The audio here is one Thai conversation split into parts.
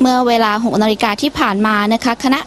เมื่อเวลา 6 นาฬิกาที่ผ่านมานะคะ คณะ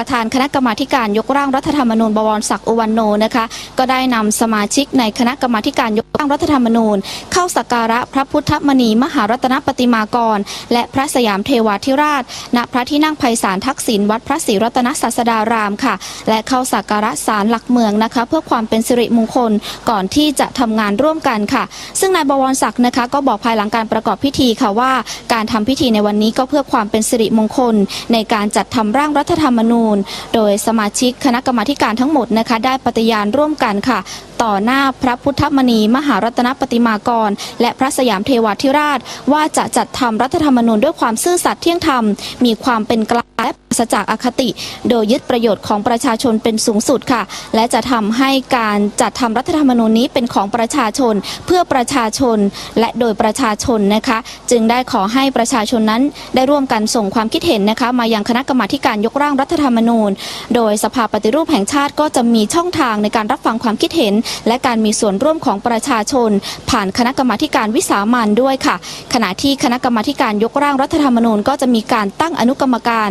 ประธานคณะกรรมาการยกร่างรัฐธรรมนูญบวรศักดิ์อุวันโนนะคะก็ได้นำสมาชิกในคณะกรรมาการยกร่างรัฐธรรมนูญ เข้าสักการะพระพุทธมณีมหารัตนปฏิมากร และพระสยามเทวาธิราช ณพระที่นั่งไพศาลทักษิณวัดพระศรีรัตนศาสดารามค่ะ และเข้าสักการะศาลหลักเมืองนะคะ เพื่อความเป็นสิริมงคลก่อนที่จะทำงานร่วมกันค่ะ ซึ่งนายบวรศักดิ์นะคะ ก็บอกภายหลังการประกอบพิธีค่ะว่า การทำพิธีในวันนี้ก็เพื่อความเป็นสิริมงคล ในการจัดทำร่างรัฐธรรมนูญโดยสมาชิกคณะกรรมาการทั้งหมดนะคะ ได้ปฏิญาณร่วมกันค่ะ ต่อหน้าพระพุทธมณีมหารัตนปฏิมากร และพระสยามเทวาธิราช ว่าจะจัดทำรัฐธรรมนูญด้วยความซื่อสัตย์เที่ยงธรรมมีความเป็นกลาง และปราศจากอคติ โดยยึดประโยชน์ของประชาชนเป็นสูงสุดค่ะ และจะทำให้การจัดทำรัฐธรรมนูญนี้เป็นของประชาชนเพื่อประชาชนและโดยประชาชนนะคะ จึงได้ขอให้ประชาชนนั้นได้ร่วมกันส่งความคิดเห็นนะคะ มายังคณะกรรมาการยกร่างรัฐธรรมนูญ โดยสภาปฏิรูปแห่งชาติก็จะมีช่องทางในการรับฟังความคิดเห็น และการมีส่วนร่วมของประชาชน ผ่านคณะกรรมาการวิสามันด้วยค่ะ ขณะที่คณะกรรมาการยกร่างรัฐธรรมนูญ ก็จะมีการตั้งอนุกรรมการ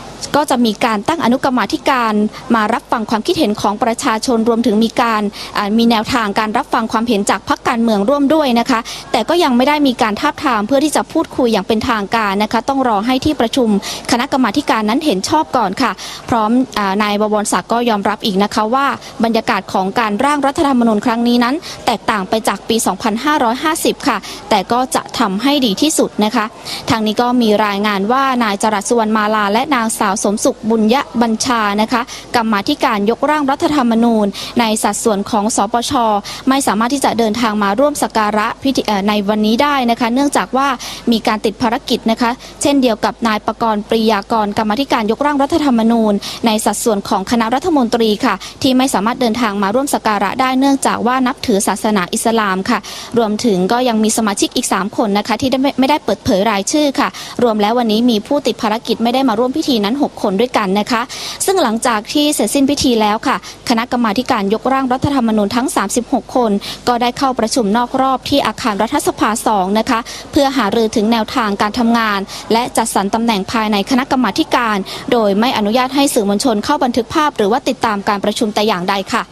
ก็จะมีการตั้งอนุกรรมาธิการมารับฟังความคิดเห็นของประชาชนรวมถึงมีการมีแนวทางการรับฟังความเห็นจากพรรคการเมืองร่วมด้วยนะคะ แต่ก็ยังไม่ได้มีการทาบทามเพื่อที่จะพูดคุยอย่างเป็นทางการนะคะ ต้องรอให้ที่ประชุมคณะกรรมาการนั้นเห็นชอบก่อนค่ะ พร้อมอนายบวรศักดิ์ก็ยอมรับอีกนะคะว่าบรรยากาศของการร่างรัฐธรรมนูญครั้งนี้นั้น แตกต่างไปจากปี 2550 ค่ะ แต่ก็จะทำให้ดีที่สุดนะคะ ทางนี้ก็มีรายงานว่านายจรัสสุวรรณมาลาและนางสาวสมสุขบุญยบัญชานะคะกรรมาธิการยกร่างรัฐธรรมนูญ ในสัดส่วนของสปช ไม่สามารถที่จะเดินทางมาร่วมสักการะพิธีในวันนี้ได้นะคะ เนื่องจากว่ามีการติดภารกิจนะคะ เช่นเดียวกับนายประกรณ์ปรียากรกรรมาธิการยกร่างรัฐธรรมนูญ ในสัดส่วนของคณะรัฐมนตรีค่ะ ที่ไม่สามารถเดินทางมาร่วมสักการะได้เนื่องจากว่านับถือศาสนาอิสลามค่ะ รวมถึงก็ยังมีสมาชิกอีก 3 คนนะคะ ที่ไม่ได้เปิดเผยรายชื่อค่ะ รวมแล้ววันนี้มีผู้ติดภารกิจไม่ได้มาร่วมพิธีนั้น6 คนด้วยกันนะคะ ซึ่งหลังจากที่เสร็จสิ้นพิธีแล้วค่ะ คณะกรรมาการยกร่างรัฐธรรมนูญทั้ง 36 คน ก็ได้เข้าประชุมนอกรอบที่อาคารรัฐสภา 2 นะคะ เพื่อหารือถึงแนวทางการทำงาน และจัดสรรตำแหน่งภายในคณะกรรมาการ โดยไม่อนุญาตให้สื่อมวลชนเข้าบันทึกภาพ หรือว่าติดตามการประชุมแต่อย่างใดค่ะ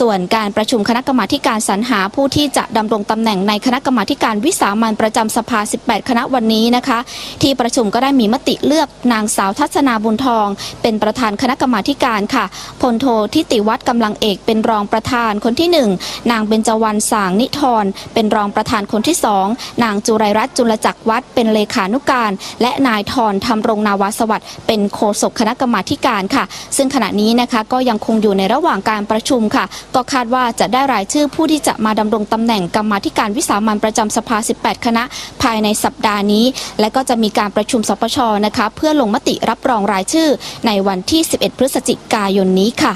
ส่วนการประชุมคณะกรรมาการสรรหาผู้ที่จะดำรงตำแหน่งในคณะกรรมาการวิสามันประจำสภา 18 คณะวันนี้นะคะ ที่ประชุมก็ได้มีมติเลือกนางสาวทัศนาบุญทอง เป็นประธานคณะกรรมาการค่ะพลโททิติวัฒน์กำลังเอกเป็นรองประธานคนที่หนึ่งนางเบญจวรรณสางนิทรเป็นรองประธานคนที่สองนางจุไรรัตน์จุลจักรวัฒน์เป็นเลขานุการ และนายทรธรรมรงนาวาสวัสดิ์เป็นโฆษกคณะกรรมาการค่ะ ซึ่งขณะนี้นะคะก็ยังคงอยู่ในระหว่างการประชุมค่ะ ก็คาดว่าจะได้รายชื่อผู้ที่จะมาดำรงตำแหน่งกรรมาธิการวิสามันประจำสภา 18 คณะ ภายในสัปดาห์นี้ และก็จะมีการประชุมสปชนะคะ เพื่อลงมติรับรองรายชื่อในวันที่ 11 พฤศจิกายนนี้ค่ะ